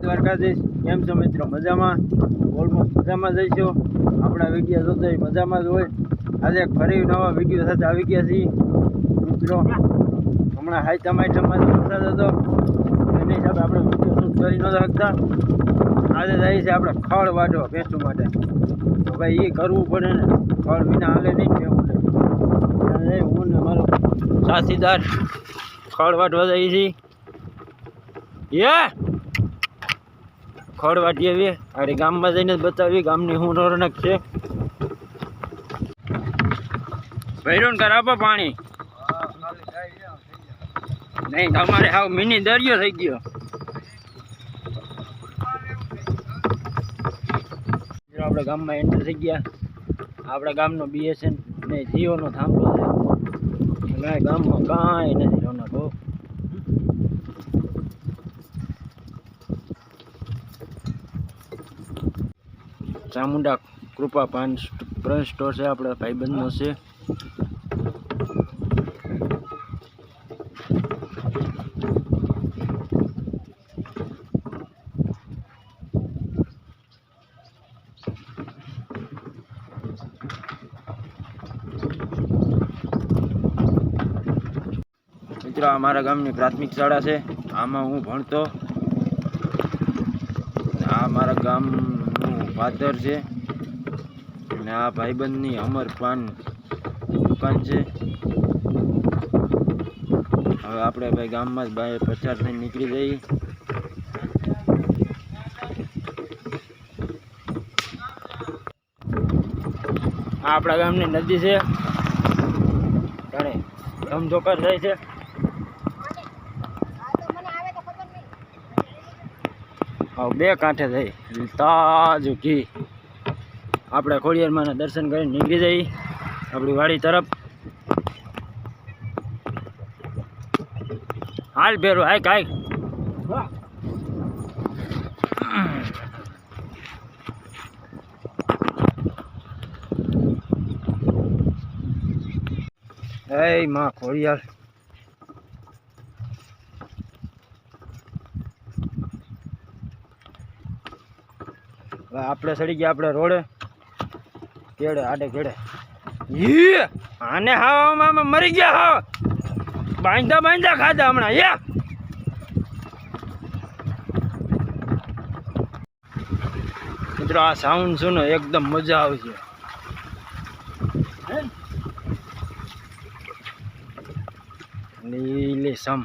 દ્વારકાધીશ કેમ છો મિત્રો? મજામાં? ઓલમોસ્ટ મજામાં જઈશું. આપણા વીડિયો જોતો મજામાં જ હોય. આજે ફરી નવા વીડિયો સાથે આવી ગયા છીએ. મિત્રો, હમણાં હાઈ ટમાટરમાં વરસાદ હતો. એની હિસાબે આપણે વીડિયો શૂટ કરી નહોતા શકતા. આજે જાય છે આપણે ખળ વાટવા ભેંસું માટે. તો ભાઈ, એ કરવું પડે ને. ખળ વિના હાલે નહીં કહેવું પડે. હું ને મારો સાથીદાર ખળ વાટવા જઈએ છીએ. યે! ખડ વાટી આવીએ અરે ગામમાં જઈને બતાવીએ ગામની શું રોનક છે. ભૈરોન આપો પાણી. નહીં તમારે હાવ મિની દરિયો થઈ ગયો. આપણા ગામમાં એન્ટર થઈ ગયા. આપણા ગામનો બીએસએન ને જીઓનો થાંભલો છે. ગામમાં કાંઈ નથી રોનક ચામુંડા કૃપા પાન પાન સ્ટોર છે, આપણા ભાઈબંધનો છે. મિત્રો, આ મારા ગામની પ્રાથમિક શાળા છે. આમાં હું ભણતો. આ મારા ગામનું પાદર છે. અને આ ભાઈબંધની અમર પાન દુકાન છે. હવે આપણે ભાઈ ગામમાં જ બહાર પચાર થઈને નીકળી જઈએ. આ આપણા ગામની નદી છે. ધમધોકર થાય છે. હવે બે કાંઠે થઈ. તાજું ઘી. આપણે ખોડિયારમાંના દર્શન કરીને નીકળી જઈ. આપણી વાડી તરફ. હાલ ભેરો હાઈક હાઈક એ માં ખોડિયાર. આપણે સડી ગયા આપણે રોડે. કેડે આડે કેડે. યે આને હાવામાં આમાં મરી ગયા હા બાંધા બાંધા ખાધા હમણાં. યા! મિત્રો આ સાઉન્ડ સુનો એકદમ મજા આવશે લીલી સમ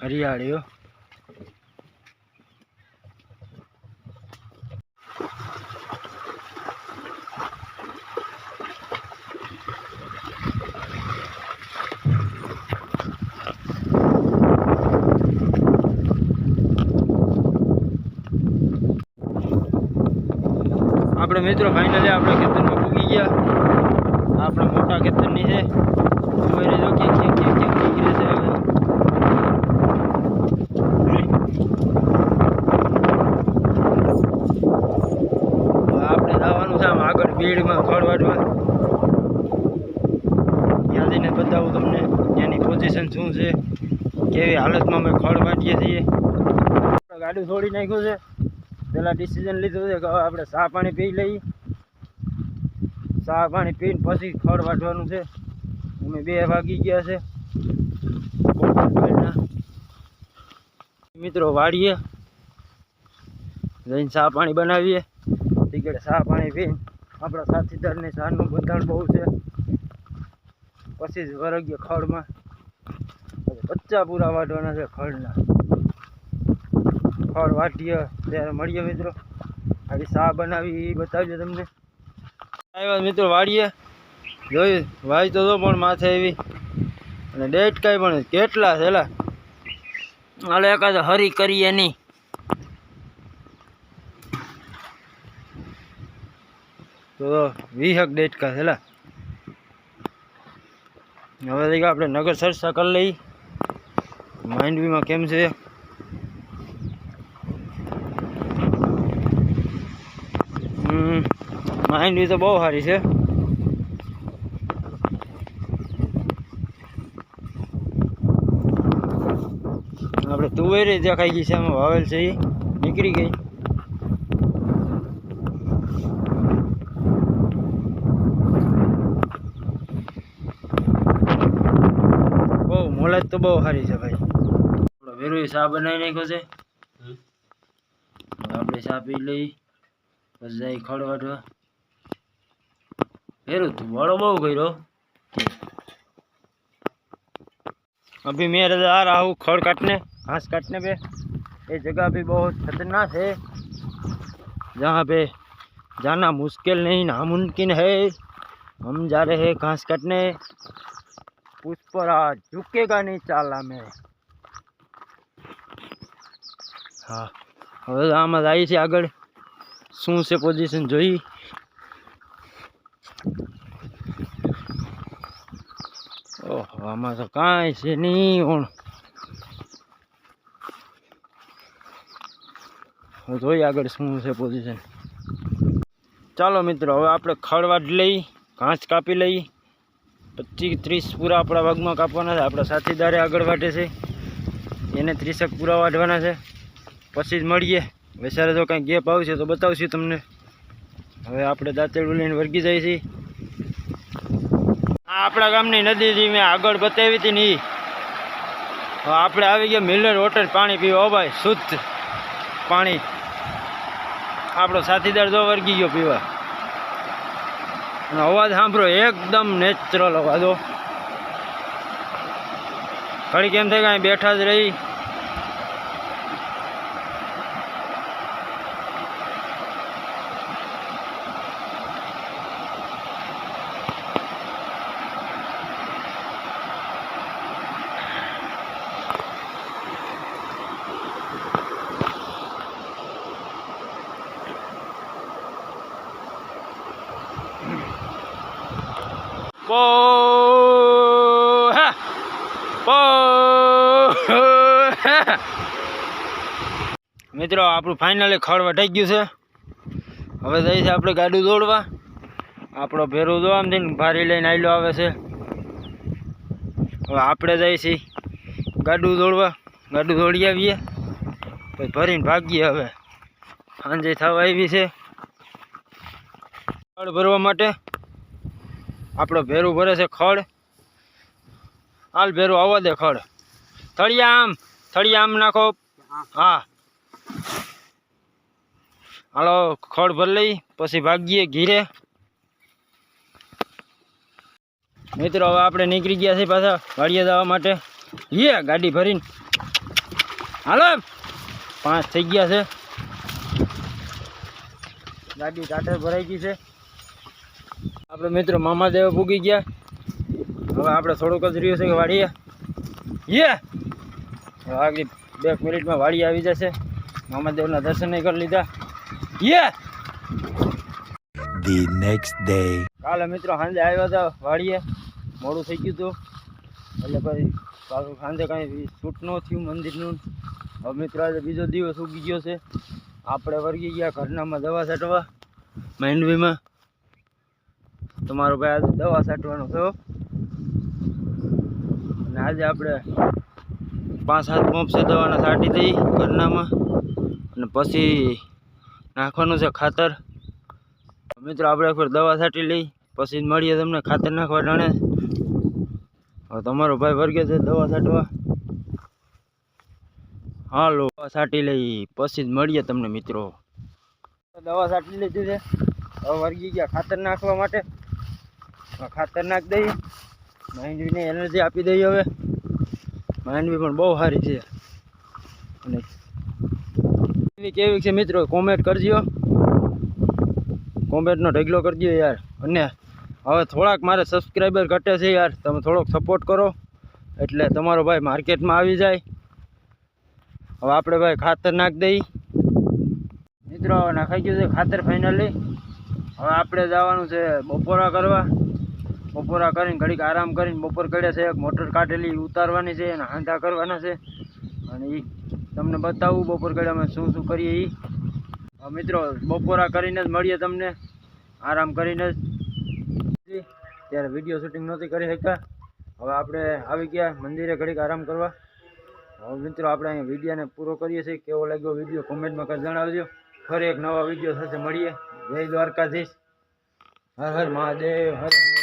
હરિયાળીઓ આપણે મિત્રો ફાઇનલી આપણે ખેતરમાં પૂગી ગયા. આપણા મોટા ખેતરની છે. આપણે જવાનું છે આમ આગળ ભીડમાં વાટવા ત્યાં જઈને બતાવું તમને ત્યાંની પોઝિશન શું છે, કેવી હાલતમાં અમે ખળ વાટીએ છીએ ગાડી છોડી નાખ્યું છે. પેલા ડિસિઝન લીધું છે કે હવે આપણે ચા પાણી પી લઈએ. ચા પાણી પીને પછી ખડ વાટવાનું છે. અમે બે વાગી ગયા છે. મિત્રો વાળીએ. જઈને ચા પાણી બનાવીએ. ટીકડે ચા પાણી પીને આપણા સાથીદારને ચાનું બંધાણ બહુ છે. પછી જ વરગીએ ખડમાં. પચ્ચા પૂરા વાટવાના છે ખડના. ખડ વાટીએ ત્યારે મળીએ મિત્રો. આવી ચા બનાવી એ બતાવજો તમને. આવ્યા મિત્રો વાળીએ જોયું? વાય તો પણ માથે એવી. અને ડેટ કાંઈ પણ કેટલા છેલા હાલે? એકાદ હરી કરીએ નહીં. તો વીહક ડેટ કા છેલા હવે આપણે નગર ચર્ચા કરી લઈ માંડવીમાં કેમ છે? માઇન્ડવી તો બહુ સારી છે. આપણે તુવેરી દેખાઈ ગઈ છે એમાં વાવેલ છે એ નીકળી ગઈ. બહુ મોલત તો બહુ સારી છે ભાઈ. વેરો ચા બનાવી નાખ્યો છે. આપણે શા પી લઈ. પછી જાય ખડ વાટવા વેરું તું વાળો બહુ કર્યો अभी मेरे आ रहा हूँ खड़ काटने घास काटने पे ये जगह भी बहुत खतरनाक है जहाँ पे जाना मुश्किल नहीं नामुमकिन है हम जा रहे हैं घास काटने पुष्पराज झुकेगा नहीं चाला में હા હવે આમાં જાય છે આગળ શું છે પોઝિશન જોઈ ઓહો આમાં તો કાંઈ છે નહીં ઓણ જોઈએ આગળ શું છે પોઝિશન ચાલો મિત્રો, હવે આપણે ખળવાડ લઈ, ઘાસ કાપી લઈ, પચીસ ત્રીસ પૂરા આપણા ભાગમાં કાપવાના છે. આપણા સાથીદારે આગળ વાટે છે. એને ત્રીસેક પૂરા વાઢવાના છે. પછી જ મળીએ. વૈસારે જો કાંઈ ગેપ આવશે તો બતાવશું તમને. હવે આપણે દાંતેડું લઈને વર્ગી જાય છીએ. આપણા ગામની નદી જે મેં આગળ બતાવી હતી ને એ આપણે આવી ગયા મિલર વોટર પાણી પીવા. ભાઈ, શુદ્ધ પાણી. આપણો સાથીદાર જો વર્ગી ગયો પીવા. અને અવાજ સાંભળો, એકદમ નેચરલ અવાજો ઘડી કેમ થાય કાંઈ બેઠા જ રહી. પો ha. પો ha. મિત્રો, આપણું ફાઇનલી ખડ વટાઈ ગયું છે. હવે જઈ છે આપણે ગાડું દોડવા. આપણો ભેરો જો આમ થઈને ભારી લઈને આવેલો આવે છે. હવે આપણે જઈએ છીએ ગાડું દોડવા. ગાડું દોડી આવીએ. પછી ભરીને ભાગીએ હવે. સાંજે થવા આવી છે. ખડ ભરવા માટે આપણો ભેરું ભરે છે ખડ. હાલ ભેરું આવવા દે ખડ. થળિયા આમ થળિયા આમ નાખો. હા. હાલો, ખડ ભરી લઈ, પછી ભાગીએ ઘીરે. મિત્રો, હવે આપણે નીકળી ગયા છીએ પાછા વાડીએ જવા માટે. યે ગાડી ભરીને. હાલો, પાંચ થઈ ગયા છે. ગાડી ટાટર ભરાઈ ગઈ છે. આપણે મિત્રો મામાદેવ પૂગી ગયા. હવે આપણે થોડુંક જ રહ્યું છે કે વાડીએ. યે! આગળ બે મિનિટમાં વાડી આવી જશે. મામાદેવના દર્શન કરી લીધા. યે! ધી નેક્સ્ટ ડે કાલે મિત્રો સાંજે આવ્યા હતા વાડીએ. મોડું થઈ ગયું હતું. એટલે પછી પાછું સાંજે કાંઈ છૂટ ન થયું મંદિરનું. હવે મિત્રો આજે બીજો દિવસ ઉગી ગયો છે. આપણે વર્ગી ગયા ઘરનામાં દવા છાંટવા. માંડવીમાં. તમારો ભાઈ આજે દવા છાંટવાનો થયો અને આજે આપણે પાંચ સાત પંપ છે દવાના છાંટી દઈ ઘરનામાં. અને પછી નાખવાનું છે ખાતર. મિત્રો, આપણે એકવાર દવા છાંટી લઈ, પછી મળીએ તમને ખાતર નાખવા જાણે હવે તમારો ભાઈ વર્ગે છે દવા છાંટવા હાલો, દવા છાંટી લઈ, પછી જ મળીએ તમને મિત્રો. દવા છાંટી લીધી છે. હવે વર્ગી ગયા ખાતર નાખવા માટે. ખાતર નાખી દઈએ. માંડવીને એનર્જી આપી દઈએ હવે. માંડવી પણ બહુ સારી છે. અને કેવી છે મિત્રો? કોમેન્ટ કરજો. કોમેન્ટનો ઢગલો કરજો યાર. અને હવે થોડાક મારે સબસ્ક્રાઈબર ઘટે છે યાર. તમે થોડોક સપોર્ટ કરો. એટલે તમારો ભાઈ માર્કેટમાં આવી જાય. હવે આપણે ભાઈ ખાતર નાખી દઈ મિત્રો, હવે નાખાઈ ગયું છે ખાતર ફાઇનલી હવે આપણે જવાનું છે બપોરા કરવા. બપોરા કરીને ઘડીક આરામ કરીને બપોર કર્યા છે, એક મોટર કાઢેલી ઉતારવાની છે અને હાંધા કરવાના છે. અને એ તમને બતાવું બપોર કડામાં શું શું કરીએ એ મિત્રો, બપોરા કરીને જ મળીએ તમને. આરામ કરીને જ. ત્યારે વીડિયો શૂટિંગ નહોતી કરી શક્યા. હવે આપણે આવી ગયા, મંદિરે ઘડીક આરામ કરવા. હવે મિત્રો, આપણે અહીંયા વિડીયોને પૂરો કરીએ છીએ. કેવો લાગ્યો વીડિયો, કોમેન્ટમાં જણાવજો. ફરી એક નવા વીડિયો સાથે મળીએ. જય દ્વારકાધીશ. હર હર મહાદેવ, હર હર